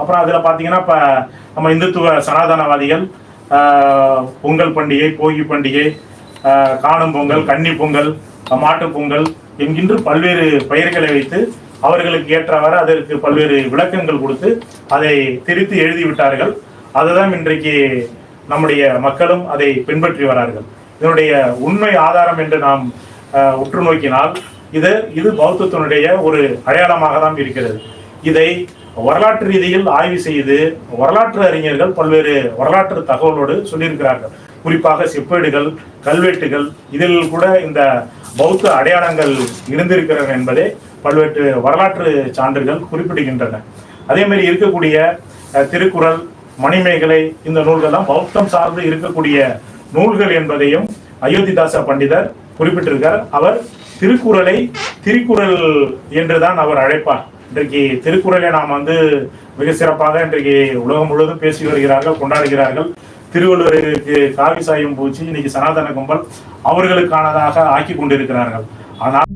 அப்புறம் அதில் பார்த்தீங்கன்னா இப்போ நம்ம இந்துத்துவ சனாதனவாதிகள் பொங்கல் பண்டிகை போகி பண்டிகை காணும் பொங்கல் கன்னி பொங்கல் மாட்டு பொங்கல் என்கின்ற பல்வேறு பெயர்களை வைத்து அவர்களுக்கு ஏற்றவாறு அதற்கு பல்வேறு விளக்கங்கள் கொடுத்து அதை திரித்து எழுதி விட்டார்கள் அதுதான் இன்றைக்கு நம்முடைய மக்களும் அதை பின்பற்றி வரார்கள். இதனுடைய உண்மை ஆதாரம் என்று நாம் உற்று நோக்கினால் இது இது பௌத்தத்தினுடைய ஒரு அடையாளமாக தான் இருக்கிறது. இதை வரலாற்று ரீதியில் ஆய்வு செய்து வரலாற்று அறிஞர்கள் பல்வேறு வரலாற்று தகவலோடு சொல்லியிருக்கிறார்கள். குறிப்பாக செப்பேடுகள் கல்வெட்டுகள் இதில் கூட இந்த பௌத்த அடையாளங்கள் இருந்திருக்கிறன என்பதே பல்வேறு வரலாற்று சான்றுகள் குறிப்பிடுகின்றன. அதே மாதிரி இருக்கக்கூடிய திருக்குறள் மணிமேகலை இந்த நூல்கள்லாம் பௌத்தம் சார்ந்து இருக்கக்கூடிய நூல்கள் என்பதையும் அயோத்திதாச பண்டிதர் குறிப்பிட்டிருக்கார். அவர் திருக்குறளை திருக்குறள் என்றுதான் அவர் அழைப்பார். இன்றைக்கு திருக்குறளை நாம் வந்து மிக சிறப்பாக இன்றைக்கு உலகம் முழுவதும் பேசி வருகிறார்கள் கொண்டாடுகிறார்கள். திருவள்ளுவருக்கு காவி சாயம் பூச்சி இன்னைக்கு சனாதன கும்பல் அவர்களுக்கானதாக ஆக்கி கொண்டிருக்கிறார்கள். ஆனால்